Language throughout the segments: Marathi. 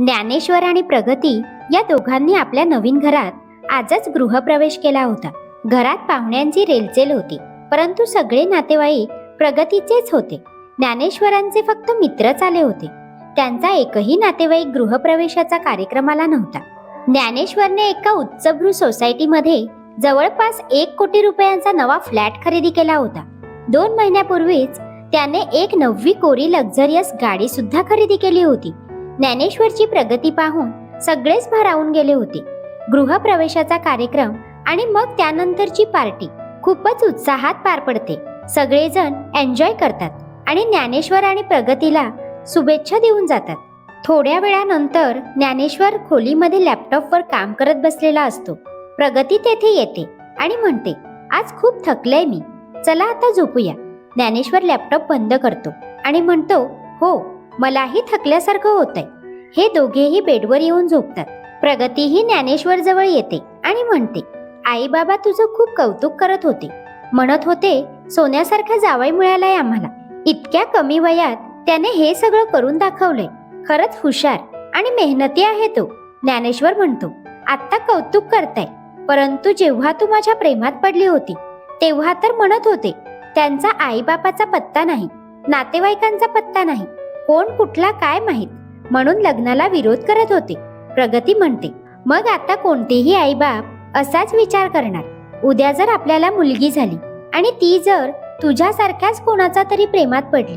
ज्ञानेश्वर आणि प्रगती या दोघांनी आपल्या नवीन घरात आजच गृहप्रवेश केला होता. घरात पाहुण्यांची रेलचेल होती परंतु सगळे नातेवाईक प्रगतीचेच होते. ज्ञानेश्वरांचे फक्त मित्रच आले होते. त्यांचा एकही नातेवाईक गृहप्रवेशाचा कार्यक्रमाला नव्हता. ज्ञानेश्वरने एका उच्चभ्रू सोसायटीमध्ये जवळपास एक कोटी रुपयांचा नवा फ्लॅट खरेदी केला होता. दोन महिन्यापूर्वीच त्याने एक नववी कोरी लक्झरियस गाडी सुद्धा खरेदी केली होती. ज्ञानेश्वरची प्रगती पाहून सगळेच भारावून गेले होते. गृहप्रवेशाचा कार्यक्रम आणि मग त्यानंतरची पार्टी खूपच उत्साहात पार पडते. सगळेजण एन्जॉय करतात आणि ज्ञानेश्वर आणि प्रगतीला शुभेच्छा देऊन जातात. थोड्या वेळानंतर ज्ञानेश्वर खोलीमध्ये लॅपटॉपवर काम करत बसलेला असतो. प्रगती तेथे येते आणि म्हणते आज खूप थकलंय मी. चला आता झोपूया. ज्ञानेश्वर लॅपटॉप बंद करतो आणि म्हणतो हो मलाही थकल्यासारखं होतंय. हे दोघेही बेडवर येऊन झोपतात. प्रगतीही ज्ञानेश्वर जवळ येते आणि म्हणते आई बाबा तुझं खूप कौतुक करत होते. म्हणत होते सोन्यासारखा जावाई मिळालाय आम्हाला. इतक्या कमी वयात त्याने हे सगळं करून दाखवलंय. खरंच हुशार आणि मेहनती आहे तो. ज्ञानेश्वर म्हणतो आत्ता कौतुक करताय. परंतु जेव्हा तू माझ्या प्रेमात पडली होती तेव्हा तर म्हणत होते त्यांचा आईबापाचा पत्ता नाही नातेवाईकांचा पत्ता नाही. कोण कुठला काय माहीत? म्हणून लग्नाला विरोध करत होते. प्रगती म्हणते मग आता कोणतेही आईबाप असाच विचार करणार? उद्या जर आपल्याला मुलगी झाली आणि ती जर तुझ्यासारख्याच कोणाचा तरी प्रेमात पडली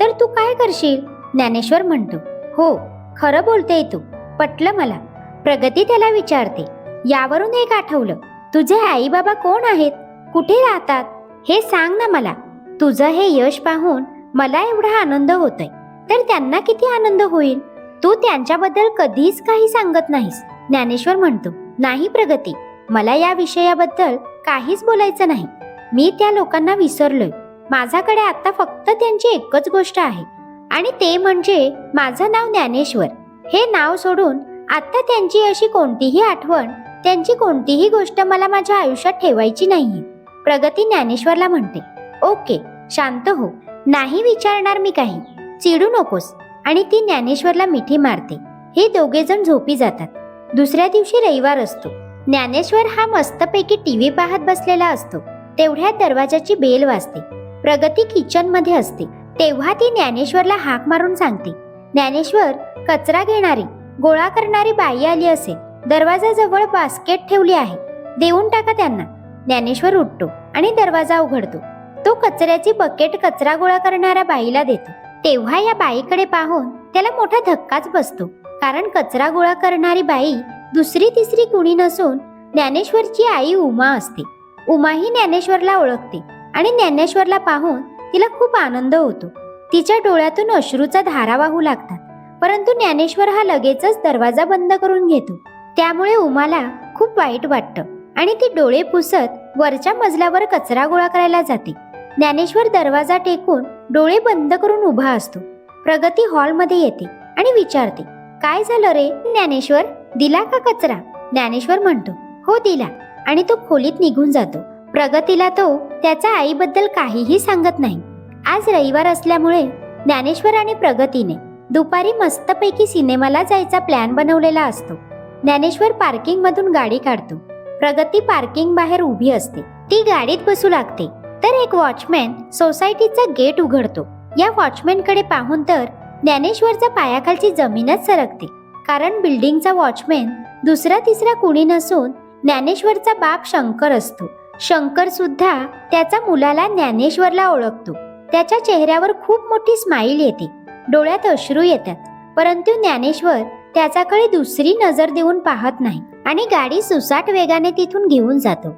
तर तू काय करशील? ज्ञानेश्वर म्हणतो हो खरं बोलतेय तू. पटलं मला. प्रगती त्याला विचारते यावरून एक आठवलं. तुझे आई बाबा कोण आहेत? कुठे राहतात? हे सांग ना मला. तुझं हे यश पाहून मला एवढा आनंद होतोय. तर त्यांना किती आनंद होईल? तू त्यांच्याबद्दल कधीच काही सांगत नाहीस. ज्ञानेश्वर म्हणतो नाही प्रगती. मला या विषयाबद्दल काहीच बोलायचं नाही. मी त्या लोकांना विसरलोय. माझ्याकडे आता फक्त त्यांची एकच गोष्ट आहे. आणि ते म्हणजे माझं नाव ज्ञानेश्वर. हे नाव सोडून आता त्यांची अशी कोणतीही आठवण त्यांची कोणतीही गोष्ट मला माझ्या आयुष्यात ठेवायची नाहीये. प्रगती ज्ञानेश्वरला म्हणते ओके शांत हो. नाही विचारणार मी काही. चिडू नकोस आणि ती ज्ञानेश्वरला मिठी मारते. हे दोघे जण झोपी जातात. दुसऱ्या दिवशी रविवार असतो. ज्ञानेश्वर हा मस्तपैकी टीव्ही पाहत बसलेला असतो. तेवढ्यात दरवाजाची बेल वाजते. प्रगती किचनमध्ये असते. तेव्हा ती ज्ञानेश्वरला हाक मारून सांगते. ज्ञानेश्वर कचरा घेणारी गोळा करणारी बाई आली असेल. दरवाजाजवळ बास्केट ठेवली आहे. देऊन टाका त्यांना. ज्ञानेश्वर उठतो आणि दरवाजा उघडतो. तो कचऱ्याची बकेट कचरा गोळा करणाऱ्या बाईला देतो. तेव्हा या बाईकडे पाहून त्याला मोठा धक्काच बसतो. कारण कचरा गोळा करणारी बाई दुसरी तिसरी कुणी नसून ज्ञानेश्वरची आई उमा असते. उमाही ज्ञानेश्वरला ओळखते आणि ज्ञानेश्वरला पाहून तिला खूप आनंद होतो. तिच्या डोळ्यातून अश्रूचा धारा वाहू लागतात. परंतु ज्ञानेश्वर हा लगेचच दरवाजा बंद करून घेतो. त्यामुळे उमाला खूप वाईट वाटतं आणि ती डोळे पुसत वरच्या मजल्यावर कचरा गोळा करायला जाते. ज्ञानेश्वर दरवाजा टेकून डोळे बंद करून उभा असतो. प्रगती हॉलमध्ये येते आणि विचारते काय झालं रे ज्ञानेश्वर? दिला का कचरा? ज्ञानेश्वर म्हणतो हो दिला. आणि तो खोलीत निघून जातो. प्रगतीला तो त्याच्या आईबद्दल काहीही सांगत नाही. आज रविवार असल्यामुळे ज्ञानेश्वर आणि प्रगतीने दुपारी मस्तपैकी सिनेमाला जायचा प्लॅन बनवलेला असतो. ज्ञानेश्वर पार्किंग मधून गाडी काढतो. प्रगती पार्किंग बाहेर उभी असते. ती गाडीत बसू लागते. तर एक वॉचमॅन सोसायटीचा गेट उघडतो. या वॉचमॅनकडे पाहून तर ज्ञानेश्वरच्या पायाखालची जमीनच सरकते. कारण बिल्डिंगचा वॉचमॅन दुसरा तिसरा कुणी नसून ज्ञानेश्वरचा बाप शंकर असतो. शंकर सुद्धा त्याचा मुलाला ज्ञानेश्वरला ओळखतो. त्याच्या चेहऱ्यावर खूप मोठी स्माईल येते. डोळ्यात अश्रू येतात. परंतु ज्ञानेश्वर त्याच्याकडे दुसरी नजर देऊन पाहत नाही आणि गाडी सुसाट वेगाने तिथून घेऊन जातो.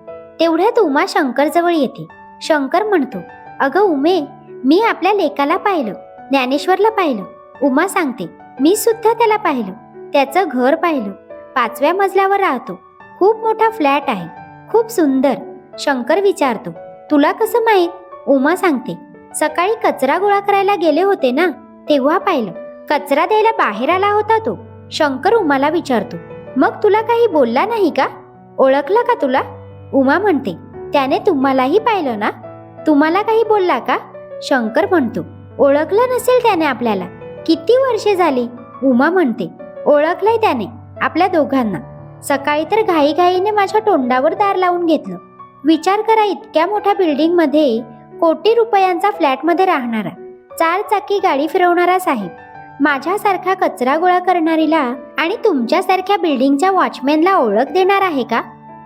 तेवढ्यात उमा शंकर जवळ येते. शंकर म्हणतो अगं उमे मी आपल्या लेकाला पाहिलं ज्ञानेश्वरला पाहिलं. उमा सांगते मी सुद्धा त्याला पाहिलं. त्याचं घर पाहिलं. पाचव्या मजल्यावर राहतो. खूप मोठा फ्लॅट आहे. खूप सुंदर. शंकर विचारतो तुला कसं माहीत? उमा सांगते सकाळी कचरा गोळा करायला गेले होते ना तेव्हा पाहिलं. कचरा द्यायला बाहेर आला होता तो. शंकर उमाला विचारतो मग तुला काही बोलला नाही का? ओळखलं का तुला? उमा म्हणते त्याने तुम्हालाही पाहिलं ना? तुम्हाला काही बोलला का? शंकर म्हणतो ओळखलं नसेल त्याने आपल्याला. किती वर्षे झाली? उमा म्हणते ओळखलंय त्याने आपल्या दोघांना. सकाळी तर घाईघाईने माझ्या तोंडावर दार लावून घेतलं. विचार करा इतक्या मोठ्या बिल्डिंगमध्ये कोटी रुपयांचा फ्लॅटमध्ये राहणारा चार चाकी गाडी फिरवणारा साहेब. माझ्यासारखा कचरा गोळा करणारीला आणि तुमच्यासारख्या बिल्डिंगच्या वॉचमॅनला ओळख देणार आहे का?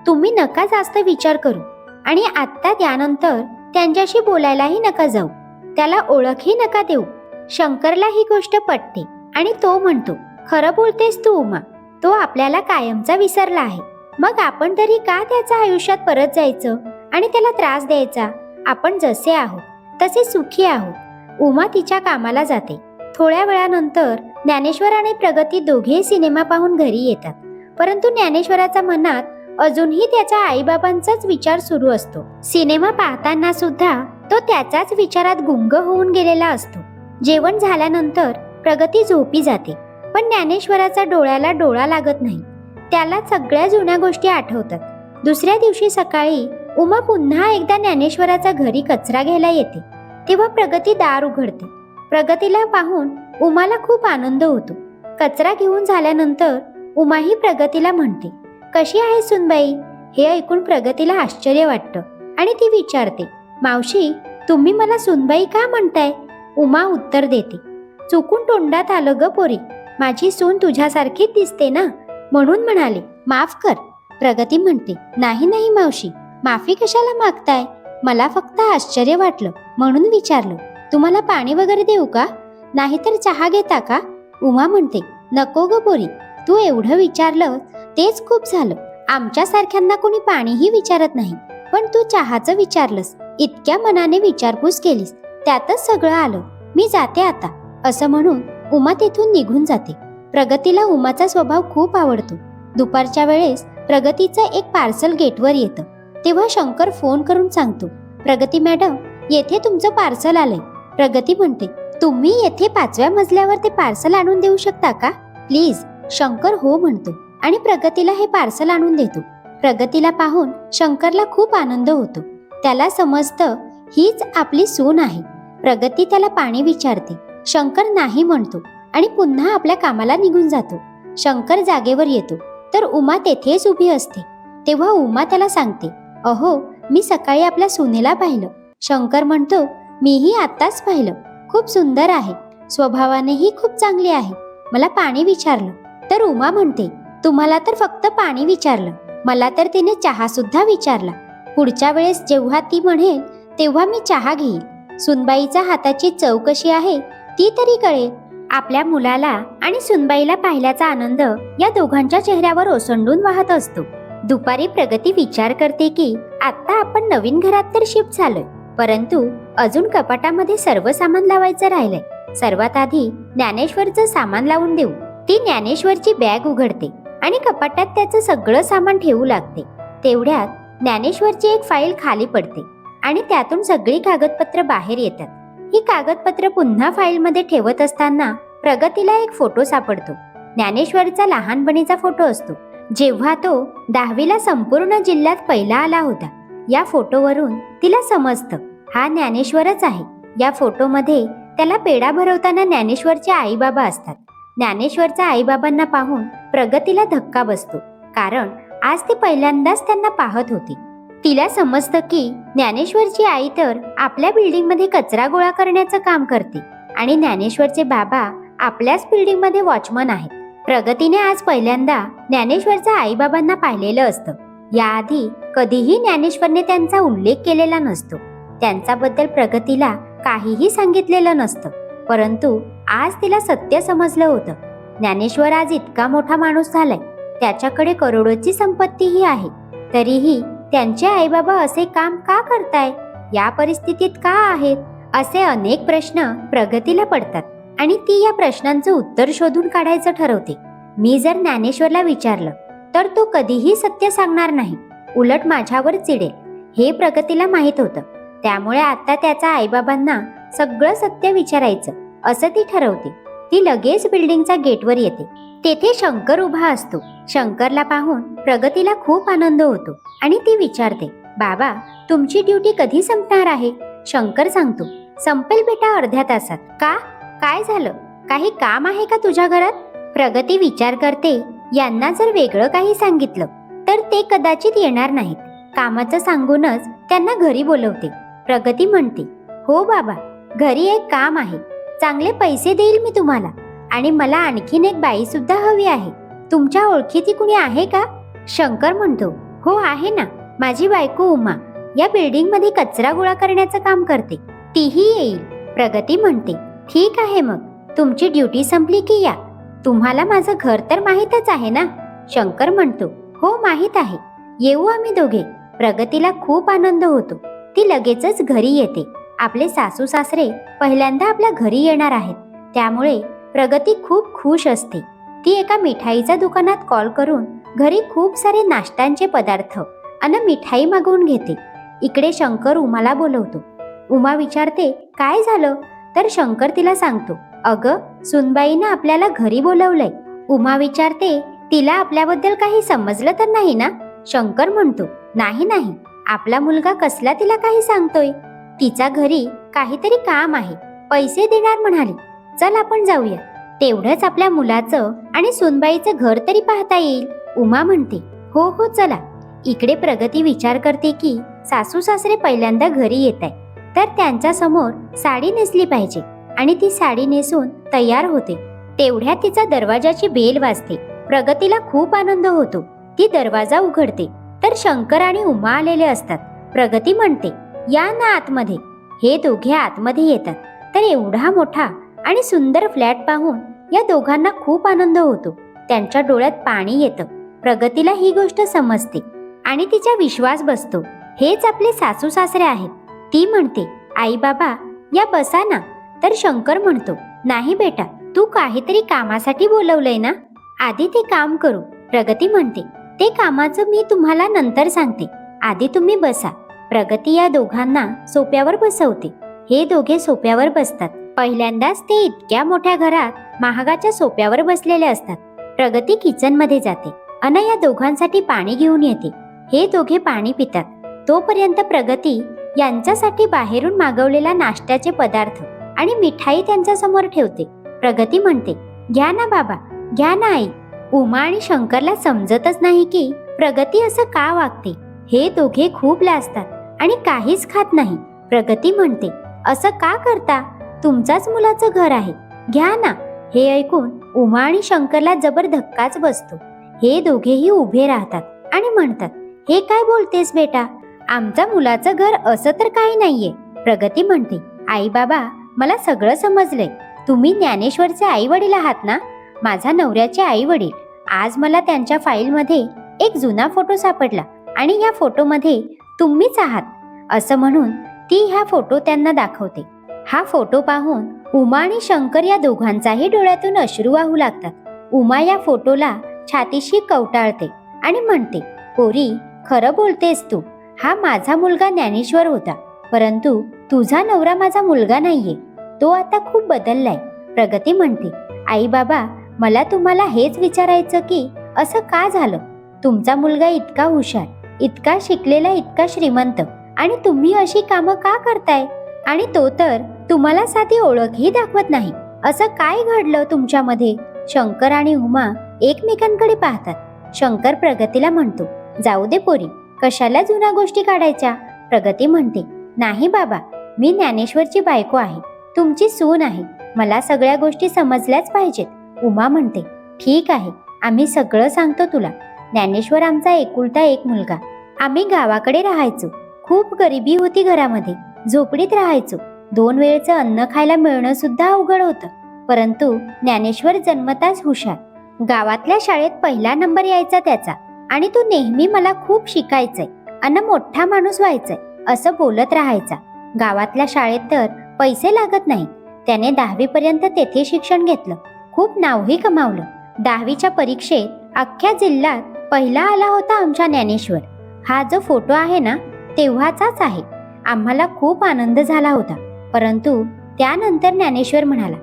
तुम्ही नका जास्त विचार करू. आणि आत्ता त्यानंतर त्यांच्याशी बोलायलाही नका जाऊ. त्याला ओळखही नका देऊ. शंकरला ही गोष्ट पटते आणि तो म्हणतो खरं बोलतेस तू उमा. तो आपल्याला कायमचा विसरला आहे. मग आपण तरी का त्याच्या आयुष्यात परत जायचं आणि त्याला त्रास द्यायचा? आपण जसे आहोत तसे सुखी आहोत. उमा तिच्या कामाला जाते. थोड्या वेळानंतर ज्ञानेश्वर आणि प्रगती दोघे सिनेमा पाहून घरी येतात. परंतु ज्ञानेश्वराच्या मनात अजूनही त्याच्या आईबाबांचाच विचार सुरू असतो. सिनेमा पाहताना सुद्धा तो त्याच्याच विचारात गुंग होऊन गेलेला असतो. जेवण झाल्यानंतर प्रगती झोपी जाते पण ज्ञानेश्वराचा डोळ्याला डोळा लागत नाही. त्याला सगळ्या जुन्या गोष्टी आठवतात. दुसऱ्या दिवशी सकाळी उमा पुन्हा एकदा ज्ञानेश्वराच्या घरी कचरा घ्यायला येते. तेव्हा प्रगती दार उघडते. प्रगतीला पाहून उमाला खूप आनंद होतो. कचरा घेऊन झाल्यानंतर उमाही प्रगतीला म्हणते कशी आहे सुनबाई? हे ऐकून प्रगतीला आश्चर्य वाटतं आणि ती विचारते मावशी तुम्ही मला सुनबाई का म्हणताय? उमा उत्तर देते चुकून तोंडात आलं ग पोरी. माझी सून तुझ्यासारखीच दिसते ना? म्हणून म्हणाले माफ कर. प्रगती म्हणते नाही नाही मावशी. माफी कशाला मागताय? मला फक्त आश्चर्य वाटलं म्हणून विचारलं तुम्हाला पाणी वगैरे देऊ का? नाहीतर चहा घेता का? उमा म्हणते नको ग पोरी. तू एवढं विचारलं तेच खूप झालं. आमच्या सारख्यांना कोणी पाणीही विचारत नाही. पण तू चहाचं विचारलंस. इतक्या मनाने विचारपूस केलीस. त्यातच सगळं आलं. मी जाते आता. असं म्हणून उमा तेथून निघून जाते. प्रगतीला उमाचा स्वभाव खूप आवडतो. दुपारच्या वेळेस प्रगतीचं एक पार्सल गेटवर येतं. तेव्हा शंकर फोन करून सांगतो प्रगती मॅडम येथे तुमचं पार्सल आलंय. प्रगती म्हणते तुम्ही येथे पाचव्या मजल्यावर ते पार्सल आणून देऊ शकता का? प्लीज. शंकर हो म्हणतो आणि प्रगतीला हे पार्सल आणून देतो. प्रगतीला पाहून शंकरला खूप आनंद होतो. त्याला समजतं हीच आपली सून आहे. प्रगती त्याला पाणी विचारते. शंकर नाही म्हणतो आणि पुन्हा आपल्या कामाला निघून जातो. शंकर जागेवर येतो. तर उमा तेथेच उभी असते. तेव्हा उमा त्याला सांगते अहो मी सकाळी आपल्या सुनेला पाहिलं. शंकर म्हणतो मीही आत्ताच पाहिलं. खूप सुंदर आहे. स्वभावानेही खूप चांगली आहे. मला पाणी विचारलं. तर उमा म्हणते तुम्हाला तर फक्त पाणी विचारलं. मला तर तिने चहा सुद्धा विचारला. पुढच्या वेळेस जेव्हा ती म्हणेल तेव्हा मी चहा घेईल. सुनबाईच्या हाताची चव कशी आहे ती तरी कळेल. आपल्या मुलाला आणि सुनबाईला पाहिल्याचा आनंद या दोघांच्या चेहऱ्यावर ओसंडून वाहत असतो. दुपारी प्रगती विचार करते की आता आपण नवीन घरात तर शिफ्ट झालोय. परंतु अजून कपाटामध्ये सर्व सामान लावायचं राहिलंय. सर्वात आधी ज्ञानेश्वरचं सामान लावून देऊ. ती ज्ञानेश्वरची बॅग उघडते. आणि कपाटात त्याचं सगळं सामान ठेवू लागते. तेवढ्यात ज्ञानेश्वरची एक फाईल खाली पडते आणि त्यातून सगळी कागदपत्र बाहेर येतात. ही कागदपत्र पुन्हा फाईलमध्ये ठेवत असताना प्रगतीला एक फोटो सापडतो. ज्ञानेश्वरचा लहानपणीचा फोटो असतो. जेव्हा तो दहावीला संपूर्ण जिल्ह्यात पहिला आला होता या फोटोवरून तिला समजतं हा ज्ञानेश्वरच आहे. या फोटोमध्ये त्याला पेढा भरवताना ज्ञानेश्वरचे आई बाबा असतात. ज्ञानेश्वरच्या आईबाबांना पाहून प्रगतीला धक्का बसतो. कारण आज ती पहिल्यांदाच त्यांना पाहत होती. तिला समजतं की ज्ञानेश्वरची आई तर आपल्या बिल्डिंगमध्ये कचरा गोळा करण्याचं काम करते आणि ज्ञानेश्वरचे बाबा आपल्याच बिल्डिंगमध्ये वॉचमन आहेत. प्रगतीने आज पहिल्यांदा ज्ञानेश्वरच्या आईबाबांना पाहिलेलं असतं. याआधी कधीही ज्ञानेश्वरने त्यांचा उल्लेख केलेला नसतो. त्यांच्याबद्दल प्रगतीला काहीही सांगितलेलं नसतं. परंतु आज तिला सत्य समजलं होतं. ज्ञानेश्वर आज इतका मोठा माणूस झालाय. त्याच्याकडे करोडोची संपत्तीही आहे. तरीही त्यांचे आईबाबा असे काम का करताय? या परिस्थितीत का आहेत? असे अनेक प्रश्न प्रगतीला पडतात. आणि ती या प्रश्नांचं उत्तर शोधून काढायचं ठरवते. मी जर ज्ञानेश्वरला विचारलं तर तो कधीही सत्य सांगणार नाही. उलट माझ्यावर चिडेल. हे प्रगतीला माहीत होतं. त्यामुळे आता त्याचा आईबाबांना सगळं सत्य विचारायचं. असं ती ठरवते. ती लगेच बिल्डिंगच्या गेटवर येते. तेथे शंकर उभा असतो. शंकरला पाहून प्रगतीला खूप आनंद होतो आणि ती विचारते बाबा तुमची ड्युटी कधी संपणार आहे? शंकर सांगतो संपेल बेटा अर्ध्या तासात. का? काय झालं? काही काम आहे का तुझ्या घरात? प्रगती विचार करते यांना जर वेगळं काही सांगितलं तर ते कदाचित येणार नाहीत. कामाचं सांगूनच त्यांना घरी बोलवते. प्रगती म्हणते हो बाबा घरी एक काम आहे. चांगले पैसे देईल मी तुम्हाला. आणि मला आणखीन एक बाई सुद्धा हवी आहे. तुमच्या ओळखीची कुणी आहे का? शंकर म्हणतो. हो आहे ना. माझी बायको उमा. या बिल्डिंगमध्ये कचरा गोळा करण्याचं काम करते. तीही येईल. प्रगती म्हणते. ठीक आहे मग. तुमची ड्युटी संपली की या. तुम्हाला माझं घर तर माहीतच आहे ना? शंकर म्हणतो. हो माहीत आहे. येऊ आम्ही दोघे. प्रगतीला खूप आनंद होतो. ती लगेचच घरी येते. आपले सासू सासरे पहिल्यांदा आपल्या घरी येणार आहेत. त्यामुळे प्रगती खूप खुश असते. ती एका मिठाईच्या दुकानात कॉल करून घरी खूप सारे नाश्त्यांचे पदार्थ अन मिठाई मागवून घेते. इकडे शंकर उमाला बोलवतो. उमा विचारते काय झालं? तर शंकर तिला सांगतो अगं सुनबाईनं आपल्याला घरी बोलवलंय. उमा विचारते तिला आपल्याबद्दल काही समजलं तर नाही ना? शंकर म्हणतो नाही नाही. आपला मुलगा कसला तिला काही सांगतोय? तिचा घरी काहीतरी काम आहे. पैसे देणार म्हणाली. चल आपण जाऊया. तेवढंच आपल्या मुलाचं आणि सुनबाईचं घर तरी पाहता येईल उमा म्हणते. हो हो चला. इकडे प्रगती विचार करते की सासू सासरे पहिल्यांदा घरी येत आहे तर त्यांच्यासमोर साडी नेसली पाहिजे आणि ती साडी नेसून तयार होते. तेवढ्या तिचा दरवाजाची बेल वाजते. प्रगतीला खूप आनंद होतो. ती दरवाजा उघडते. तर शंकर आणि उमा आलेले असतात. प्रगती म्हणते या ना आतमध्ये. हे दोघे आतमध्ये येतात. तर एवढा मोठा आणि सुंदर फ्लॅट पाहून या दोघांना खूप आनंद होतो. त्यांच्या डोळ्यात पाणी येतं. प्रगतीला ही गोष्ट समजते आणि तिचा विश्वास बसतो. हेच आपले सासू सासरे आहेत. ती म्हणते आई बाबा या बसा ना. तर शंकर म्हणतो नाही बेटा तू काहीतरी कामासाठी बोलवलंय ना? आधी ते काम करू. प्रगती म्हणते ते कामाचं मी तुम्हाला नंतर सांगते. आधी तुम्ही बसा. प्रगती या दोघांना सोप्यावर बसवते. हे दोघे सोप्यावर बसतात. पहिल्यांदाच ते इतक्या मोठ्या घरात महागाच्या सोप्यावर बसलेले असतात. प्रगती किचनमध्ये जाते. अन या दोघांसाठी पाणी घेऊन येते. हे दोघे पाणी पितात. तोपर्यंत प्रगती यांच्यासाठी बाहेरून मागवलेला नाश्त्याचे पदार्थ आणि मिठाई त्यांच्यासमोर ठेवते. प्रगती म्हणते घ्या ना बाबा घ्या ना आई. उमा आणि शंकरला समजतच नाही की प्रगती असं का वागते. हे दोघे खूप लाजतात. आणि काहीच खात नाही. प्रगती म्हणते असं का करता? तुमचाच मुलाचं घर आहे. घ्या ना. हे ऐकून उमा आणि शंकरला जबर धक्काच बसतो. हे दोघेही उभे राहतात आणि म्हणतात हे काय बोलतेस बेटा? आमच्या मुलाचं घर असं तर काही नाहीये. प्रगती म्हणते आई बाबा मला सगळं समजलंय. तुम्ही ज्ञानेश्वरचे आई वडील आहात ना? माझा नवऱ्याचे आई वडील आज मला त्यांच्या फाईलमध्ये एक जुना फोटो सापडला आणि या फोटोमध्ये तुम्हीच आहात असं म्हणून ती हा फोटो त्यांना दाखवते. हा फोटो पाहून उमा आणि शंकर या दोघांचाही डोळ्यातून अश्रू वाहू लागतात. उमा या फोटोला छातीशी कवटाळते आणि म्हणते पोरी खरं बोलतेस तू. हा माझा मुलगा ज्ञानेश्वर होता. परंतु तुझा नवरा माझा मुलगा नाहीये. तो आता खूप बदललाय. प्रगती म्हणते आई बाबा मला तुम्हाला हेच विचारायचं की असं का झालं? तुमचा मुलगा इतका हुशार. इतका शिकलेला इतका श्रीमंत. आणि तुम्ही अशी कामं का करताय? आणि तो तर तुम्हाला साधी ओळखही दाखवत नाही. असं काय घडलं तुमच्यामध्ये? शंकर आणि उमा एकमेकांकडे पाहतात. शंकर प्रगतीला म्हणतो जाऊ दे पोरी कशाला जुन्या गोष्टी काढायच्या? प्रगती म्हणते नाही बाबा मी ज्ञानेश्वरची बायको आहे. तुमची सून आहे. मला सगळ्या गोष्टी समजल्याच पाहिजेत. उमा म्हणते ठीक आहे आम्ही सगळं सांगतो तुला. ज्ञानेश्वर आमचा एकुलता एक मुलगा. आम्ही गावाकडे राहायचो. खूप गरिबी होती घरामध्ये. झोपडीत राहायचो. दोन वेळचं अन्न खायला मिळणं सुद्धा अवघड होतं. परंतु ज्ञानेश्वर जन्मताच हुशार. गावातल्या शाळेत पहिला नंबर यायचा त्याचा. आणि तो नेहमी मला खूप शिकायचंय. अन मोठा माणूस व्हायचंय. असं बोलत राहायचा. गावातल्या शाळेत तर पैसे लागत नाही त्याने दहावी पर्यंत तेथे शिक्षण घेतलं. खूप नावही कमावलं. दहावीच्या परीक्षेत अख्ख्या जिल्ह्यात पहिला आला होता आमच्या ज्ञानेश्वर. हा जो फोटो आहे ना तेव्हाचाच आहे. आम्हाला खूप आनंद झाला होता. परंतु त्यानंतर ज्ञानेश्वर म्हणाला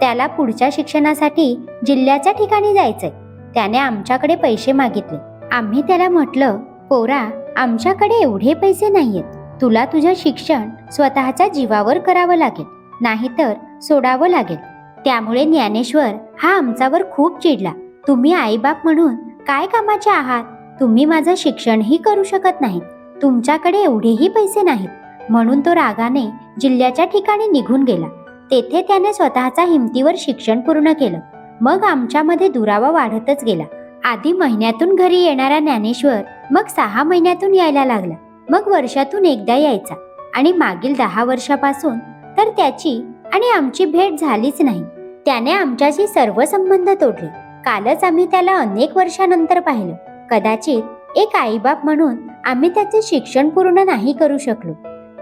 त्याला पुढच्या शिक्षणासाठी जिल्ह्याच्या ठिकाणी जायचंय. त्याने आमच्याकडे पैसे मागितले. आम्ही त्याला म्हटलं पोरा आमच्याकडे एवढे पैसे नाहीयेत. तुला तुझं शिक्षण स्वतःच्या जीवावर करावं लागेल नाहीतर सोडावं लागेल. त्यामुळे ज्ञानेश्वर हा आमच्यावर खूप चिडला. तुम्ही आईबाप म्हणून काय कामाचे आहात? तुम्ही माझं शिक्षणही करू शकत नाही तुमच्याकडे एवढेही पैसे नाहीत. म्हणून तो रागाने जिल्ह्याच्या ठिकाणी निघून गेला. तेथे त्याने स्वतःचा हिमतीवर शिक्षण पूर्ण केलं. मग आमच्यामध्ये दुरावा वाढतच गेला. आधी महिन्यातून घरी येणारा ज्ञानेश्वर मग सहा महिन्यातून यायला लागला. मग वर्षातून एकदा यायचा. आणि मागील दहा वर्षापासून तर त्याची आणि आमची भेट झालीच नाही. त्याने आमच्याशी सर्व संबंध तोडले. कालच आम्ही त्याला अनेक वर्षानंतर पाहिलं. कदाचित एक आईबाप म्हणून आम्ही त्याचे शिक्षण पूर्ण नाही करू शकलो.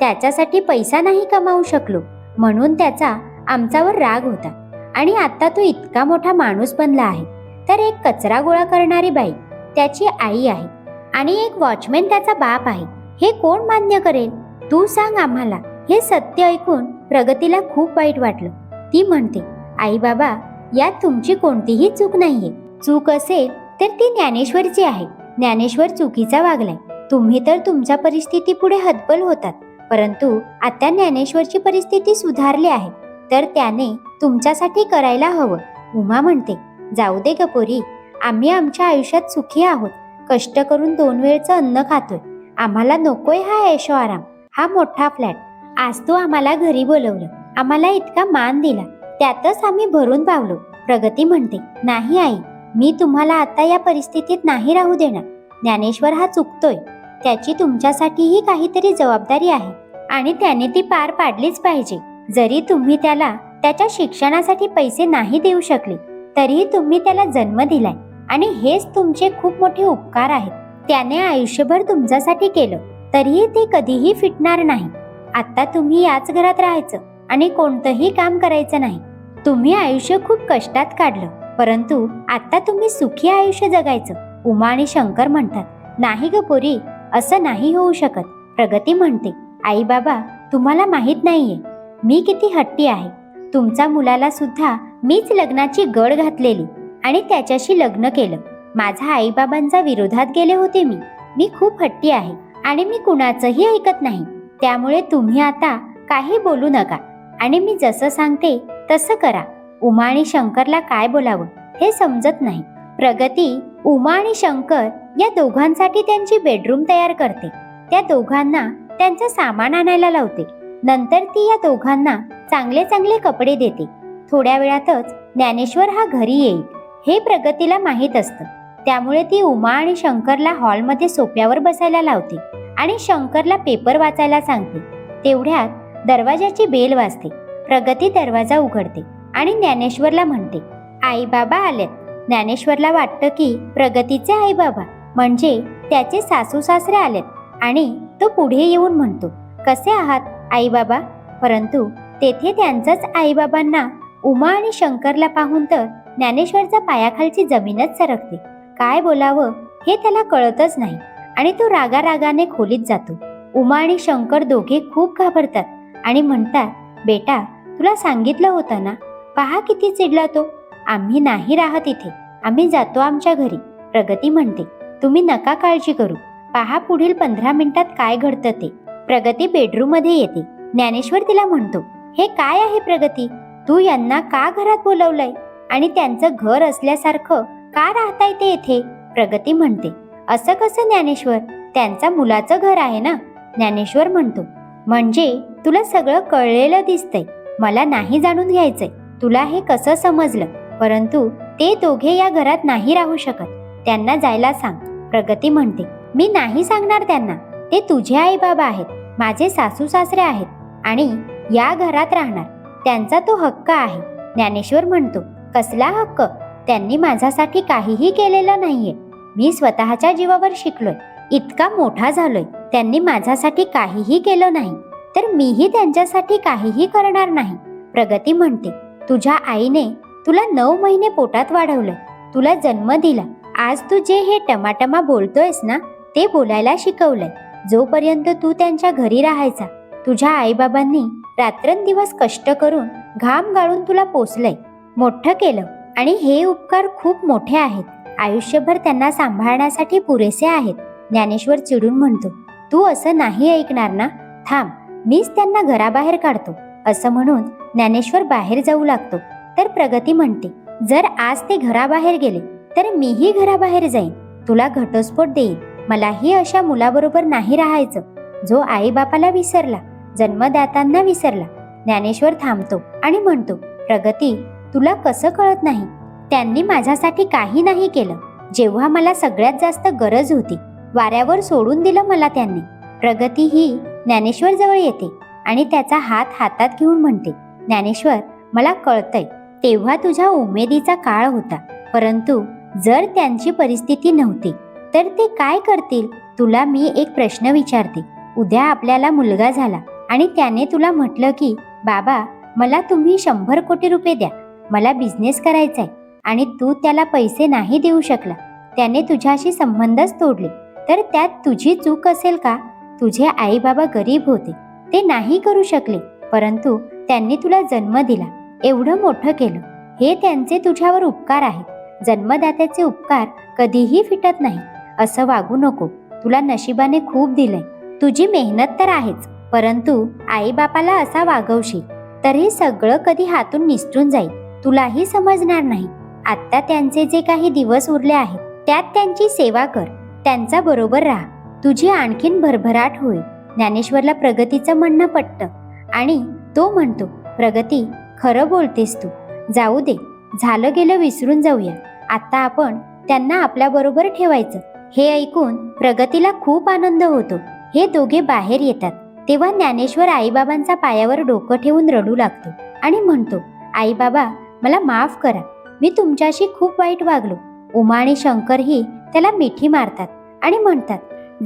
त्याच्यासाठी पैसा नाही कमावू शकलो म्हणून त्याचा आमच्यावर राग होता. आणि आता तो इतका मोठा माणूस बनला आहे. तर एक कचरा गोळा करणारी बाई त्याची आई आहे. आणि एक वॉचमॅन त्याचा बाप आहे. हे कोण मान्य करेल? तू सांग आम्हाला. हे सत्य ऐकून प्रगतीला खूप वाईट वाटलं. ती म्हणते आई बाबा यात तुमची कोणतीही चूक नाहीये. चूक असेल तर ती ज्ञानेश्वरची आहे. ज्ञानेश्वर चुकीचा वागलाय. तुम्ही तर तुमच्या परिस्थिती पुढे हतबल होतात. परंतु आता ज्ञानेश्वरची परिस्थिती सुधारली आहे. तर त्याने तुमच्यासाठी करायला हवं. उमा म्हणते जाऊ दे ग पोरी आम्ही आमच्या आयुष्यात सुखी आहोत. कष्ट करून दोन वेळचं अन्न खातोय. आम्हाला नकोय हा ऐशो आराम. हा मोठा फ्लॅट. आज तू आम्हाला घरी बोलवलं. आम्हाला इतका मान दिला. त्यातच आम्ही भरून पावलो. प्रगती म्हणते नाही आई मी तुम्हाला आता या परिस्थितीत नाही राहू देणार. ज्ञानेश्वर हा चुकतोय. त्याची तुमच्यासाठीही काहीतरी जबाबदारी आहे आणि त्याने ती पार पाडलीच पाहिजे. जरी तुम्ही त्याला त्याच्या शिक्षणासाठी पैसे नाही देऊ शकले तरीही तुम्ही त्याला जन्म दिलाय आणि हेच तुमचे खूप मोठे उपकार आहेत. त्याने आयुष्यभर तुमच्यासाठी केलं तरीही ते कधीही फिटणार नाही. आता तुम्ही याच घरात राहायचं. आणि कोणतंही काम करायचं नाही. तुम्ही आयुष्य खूप कष्टात काढलं परंतु आता तुम्ही सुखी आयुष्य जगायचं उमा आणि शंकर म्हणतात. नाही ग पोरी असं नाही होऊ शकत प्रगती म्हणते. आई बाबा तुम्हाला माहीत नाहीये मी किती हट्टी आहे. तुमच्या मुलाला सुद्धा मीच लग्नाची गड घातलेली आणि त्याच्याशी लग्न केलं. माझा आईबाबांच्या विरोधात गेले होते मी. मी खूप हट्टी आहे आणि मी कुणाचंही ऐकत नाही. त्यामुळे तुम्ही आता काही बोलू नका. आणि मी जसं सांगते तसं करा. उमा आणि शंकरला काय बोलावं हे समजत नाही. प्रगती उमा आणि शंकर या दोघांसाठी त्यांची बेडरूम तयार करते. त्या दोघांना त्यांचं सामान आणायला लावते. नंतर ती या दोघांना चांगले चांगले कपडे देते. थोड्या वेळातच ज्ञानेश्वर हा घरी येईल. हे प्रगतीला माहीत असतं. त्यामुळे ती उमा आणि शंकरला हॉलमध्ये सोप्यावर बसायला लावते आणि शंकरला पेपर वाचायला सांगते. तेवढ्यात दरवाजाची बेल वाजते. प्रगती दरवाजा उघडते आणि ज्ञानेश्वरला म्हणते आई बाबा आलेत. ज्ञानेश्वरला वाटतं की प्रगतीचे आई बाबा म्हणजे त्याचे सासू सासरे आलेत आणि तो पुढे येऊन म्हणतो कसे आहात आई बाबा परंतु तेथे त्यांचंच आईबाबांना उमा आणि शंकरला पाहून तर ज्ञानेश्वरच्या पायाखालची जमीनच सरकते. काय बोलावं हे त्याला कळतच नाही आणि तो रागारागाने खोलीत जातो. उमा आणि शंकर दोघे खूप घाबरतात. आणि म्हणतात बेटा तुला सांगितलं होतं ना? पहा किती चिडला तो. आम्ही नाही राहत इथे. आम्ही जातो आमच्या घरी. प्रगती म्हणते तुम्ही नका काळजी करू. पहा पुढील पंधरा मिनिटात काय घडतं ते. प्रगती बेडरूममध्ये येते. ज्ञानेश्वर तिला म्हणतो हे काय आहे प्रगती? तू यांना का घरात बोलवलंय? आणि त्यांचं घर असल्यासारखं का राहताय ते येथे प्रगती म्हणते असं कसं ज्ञानेश्वर? त्यांचा मुलाचं घर आहे ना? ज्ञानेश्वर म्हणतो म्हणजे तुला सगळं कळलेलं दिसतंय. मला नाही जाणून घ्यायचंय. तुला हे कसं समजलं? परंतु ते दोघे या घरात नाही राहू शकत. त्यांना जायला सांग. प्रगती म्हणते मी नाही सांगणार त्यांना. ते तुझे आई बाबा आहेत. माझे सासू सासरे आहेत. आणि या घरात राहणार. त्यांचा तो हक्क आहे. ज्ञानेश्वर म्हणतो कसला हक्क? त्यांनी माझ्यासाठी काहीही केलेलं नाहीये. मी स्वतःच्या जीवावर शिकलोय. इतका मोठा झालोय. त्यांनी माझ्यासाठी काहीही केलं नाही. तर मीही त्यांच्यासाठी काहीही करणार नाही. प्रगती म्हणते तुझ्या आईने तुला नऊ महिने पोटात वाढवलं तुला जन्म दिला. आज तू जे हे टमाटमा बोलतोयस ना ते बोलायला शिकवलंय. जोपर्यंत तू त्यांच्या घरी राहायचा तुझ्या आईबाबांनी रात्रंदिवस कष्ट करून घाम गाळून तुला पोचलंय मोठं केलं आणि हे उपकार खूप मोठे आहेत. आयुष्यभर त्यांना सांभाळण्यासाठी पुरेसे आहेत. ज्ञानेश्वर चिडून म्हणतो तू असं नाही ऐकणार ना? थांब मीच त्यांना घराबाहेर काढतो. असं म्हणून ज्ञानेश्वर बाहेर जाऊ लागतो. तर प्रगती म्हणते जर आज ते घराबाहेर गेले तर मीही घराबाहेर जाईन. तुला घटस्फोट देईन. मलाही अशा मुलाबरोबर नाही राहायचं. जो आई बापाला विसरला जन्मदात्यांना विसरला ज्ञानेश्वर थांबतो आणि म्हणतो प्रगती तुला कसं कळत नाही? त्यांनी माझ्यासाठी काही नाही केलं. जेव्हा मला सगळ्यात जास्त गरज होती वाऱ्यावर सोडून दिलं मला त्यांनी. प्रगती ही ज्ञानेश्वर जवळ येते आणि त्याचा हात हातात घेऊन म्हणते ज्ञानेश्वर मला कळतंय तेव्हा तुझ्या उमेदीचा काळ होता. परंतु जर त्यांची परिस्थिती नव्हती तर ते काय करतील? तुला मी एक प्रश्न विचारते. उद्या आपल्याला मुलगा झाला आणि त्याने तुला म्हटलं की बाबा मला तुम्ही शंभर कोटी रुपये द्या. मला बिझनेस करायचा आहे आणि तू त्याला पैसे नाही देऊ शकला. त्याने तुझ्याशी संबंधच तोडले. तर त्यात तुझी चूक असेल का? तुझे आई बाबा गरीब होते. ते नाही करू शकले परंतु त्यांनी तुला जन्म दिला. एवढं मोठं केलं. हे त्यांचे तुझ्यावर उपकार आहेत. जन्मदात्याचे उपकार कधीही फिटत नाही. असं वागू नको. तुला नशिबाने खूप दिलंय. तुझी मेहनत तर आहेच परंतु आई बापाला असा वागवशील तर हे सगळं कधी हातून निसटून जाईल. तुलाही समजणार नाही. आत्ता त्यांचे जे काही दिवस उरले आहेत त्यात त्यांची सेवा कर. त्यांचा बरोबर राहा. तुझी आणखीन भरभराट होईल. ज्ञानेश्वरला प्रगतीचं म्हणणं पटतं. आणि तो म्हणतो प्रगती खरं बोलतेस तू. जाऊ दे. झालं गेलं विसरून जाऊया. आता आपण त्यांना आपल्याबरोबर ठेवायचं. हे ऐकून प्रगतीला खूप आनंद होतो. हे दोघे बाहेर येतात. तेव्हा ज्ञानेश्वर आईबाबांचा पायावर डोकं ठेवून रडू लागतो आणि म्हणतो आईबाबा मला माफ करा. मी तुमच्याशी खूप वाईट वागलो. उमा आणि शंकरही त्याला मिठी मारतात आणि म्हणतात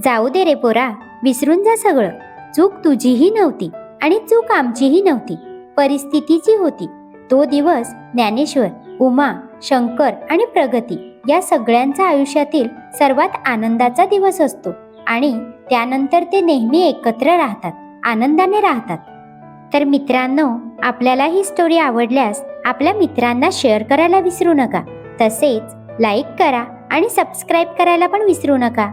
जाऊ दे रे पोरा विसरून जा सगळं. चूक तुझीही नव्हती आणि चूक आमचीही नव्हती. परिस्थितीची होती. तो दिवस ज्ञानेश्वर उमा शंकर आणि प्रगती या सगळ्यांचा आयुष्यातील सर्वात आनंदाचा दिवस असतो आणि त्यानंतर ते नेहमी एकत्र राहतात आनंदाने राहतात. तर मित्रांनो आपल्याला ही स्टोरी आवडल्यास आपल्या मित्रांना शेअर करायला विसरू नका. तसेच लाईक करा आणि सबस्क्राईब करायला पण विसरू नका.